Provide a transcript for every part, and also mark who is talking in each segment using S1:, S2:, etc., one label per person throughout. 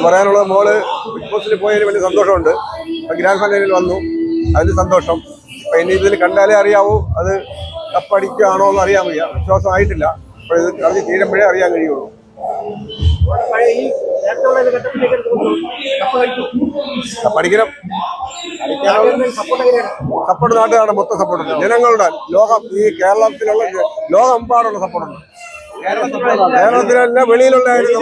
S1: എനിക്ക് പറയാനുള്ളത് മോൾ ബിഗ് ബോസിൽ പോയതിൽ വലിയ സന്തോഷമുണ്ട്. ഗ്രാൻഡ് ഫൈനലിൽ വന്നു. അതിന് സന്തോഷം. അപ്പം ഇനി ഇതിൽ കണ്ടാലേ അറിയാവൂ അത് കപ്പടിക്കുകയാണോ എന്ന് അറിയാൻ വയ്യ. വിശ്വാസമായിട്ടില്ല. അപ്പോൾ ഇത് കളി തീരുമ്പോഴേ അറിയാൻ കഴിയുള്ളൂ. പഠിക്കണം
S2: സപ്പോർട്ട്
S1: നാട്ടുകാരുടെ മൊത്തം സപ്പോർട്ടുണ്ട്. ജനങ്ങളുടെ ലോകം ഈ കേരളത്തിലുള്ള ലോകമെമ്പാടുള്ള സപ്പോർട്ട് ഉണ്ട് കേരളത്തിലല്ല
S2: വെളിയിലുണ്ടായിരുന്നു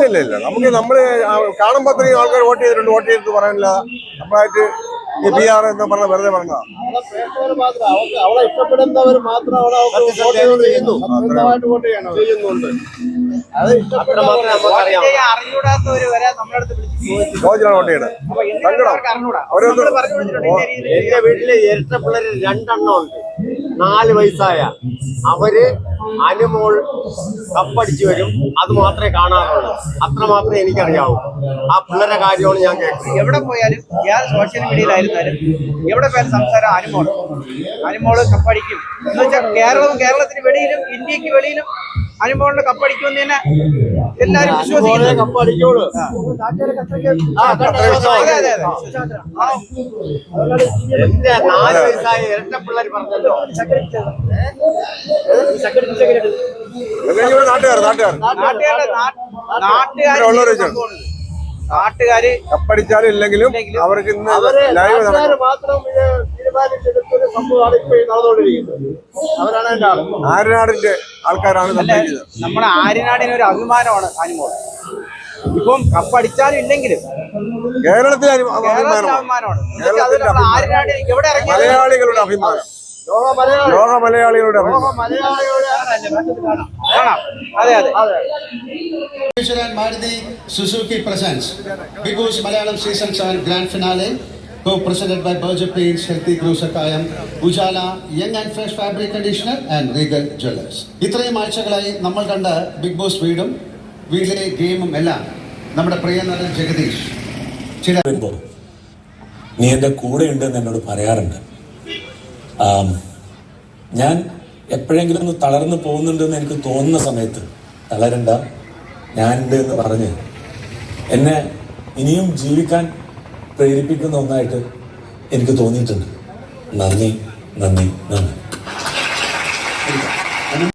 S1: ഇല്ല ഇല്ല നമുക്ക് നമ്മൾ ആ കാണുമ്പോ അത്രയും ആൾക്കാർ വോട്ട് ചെയ്തിട്ടുണ്ട് വോട്ട് ചെയ്തിട്ട് പറയാനില്ല. നമ്മളായിട്ട് ഈ പി ആർ എന്ന് പറഞ്ഞ വെറുതെ
S3: അവളെ മാത്രം ഇഷ്ടപ്പെടുന്നവർ മാത്രം
S2: പറഞ്ഞു ഇന്ന രീതിയിൽ.
S3: എന്റെ വീട്ടിൽ ഇരട്ട പിള്ളേര് രണ്ടെണ്ണം ഉണ്ട്. നാല് വയസ്സായ അവർ അനുമോൾ കപ്പടിച്ചു വരും. അത് മാത്രമേ കാണാറുള്ളൂ. അത്ര മാത്രമേ എനിക്കറിയാവൂ. ആ പിള്ളേരെ കാര്യമാണ് ഞാൻ കേട്ടത്
S2: എവിടെ പോയാലും ഞാൻ സോഷ്യൽ മീഡിയയിലായിരുന്നാലും എവിടെ പോയാലും സംസാരം അനുമോൾ അനുമോൾ കപ്പടിക്കും. എന്ന് വെച്ചാൽ കേരളവും കേരളത്തിന് വെളിയിലും ഇന്ത്യയ്ക്ക് വെളിയിലും അനുമോളിന് കപ്പടിക്കുമെന്ന് തന്നെ എല്ലാരും വിശ്വസിക്കുന്നു. നാട്ടുകാര്
S1: കപ്പടിച്ചാലും ഇല്ലെങ്കിലും അവർക്ക് ഇന്ന് ലൈവ് നടക്കും.
S3: തീരുമാനിച്ചെടുത്തൊരു സംഭവമാണ് ഇപ്പൊ ഈ നടന്നുകൊണ്ടിരിക്കുന്നത്. അവരാണ് എന്റെ ആൾ
S1: ആരനാടിന്റെ ആൾക്കാരാണ്
S2: നമ്മുടെ ആര്യനാടിന് ഒരു അഭിമാനമാണ് അനുമോൾ. ഇപ്പം കപ്പടിച്ചാലും ഇല്ലെങ്കിലും
S1: കേരളത്തിലെ അഭി- അഭിമാനമാണ്.
S2: ആര്യനാട് എവിടെ
S1: മലയാളികളുടെ അഭിമാനം.
S3: ലോക മലയാളി.
S1: മലയാളികളുടെ അഭിമാനം.
S3: ലോക മലയാളിയുടെ
S2: കാണാം അതെ. അതെ.
S4: Future and Maruti Suzuki presents. Malayalam Season 7 Grand Finale. Co-presented by Berger Paints, Healthy Grocer Kayam, Ujala, Young and Fresh Fabric Conditioner and Regal Jewelers. ഇത്രയും ആഴ്ചകളായി നമ്മൾ കണ്ട ബിഗ് ബോസ് വീടും വീട്ടിലെ ഗെയിമും എല്ലാം നമ്മുടെ പ്രിയ നടൻ ജഗദീഷ് ചില
S5: നീ എന്റെ കൂടെ ഉണ്ടെന്ന് എന്നോട് പറയാറുണ്ട് ഞാൻ എപ്പോഴെങ്കിലും ഒന്ന് തളർന്നു പോകുന്നുണ്ടെന്ന് എനിക്ക് തോന്നുന്ന സമയത്ത് തളരണ്ട ഞാനുണ്ട് എന്ന് പറഞ്ഞ് എന്നെ ഇനിയും ജീവിക്കാൻ പ്രേരിപ്പിക്കുന്ന ഒന്നായിട്ട് എനിക്ക് തോന്നിയിട്ടുണ്ട്. നന്ദി നന്ദി നന്ദി.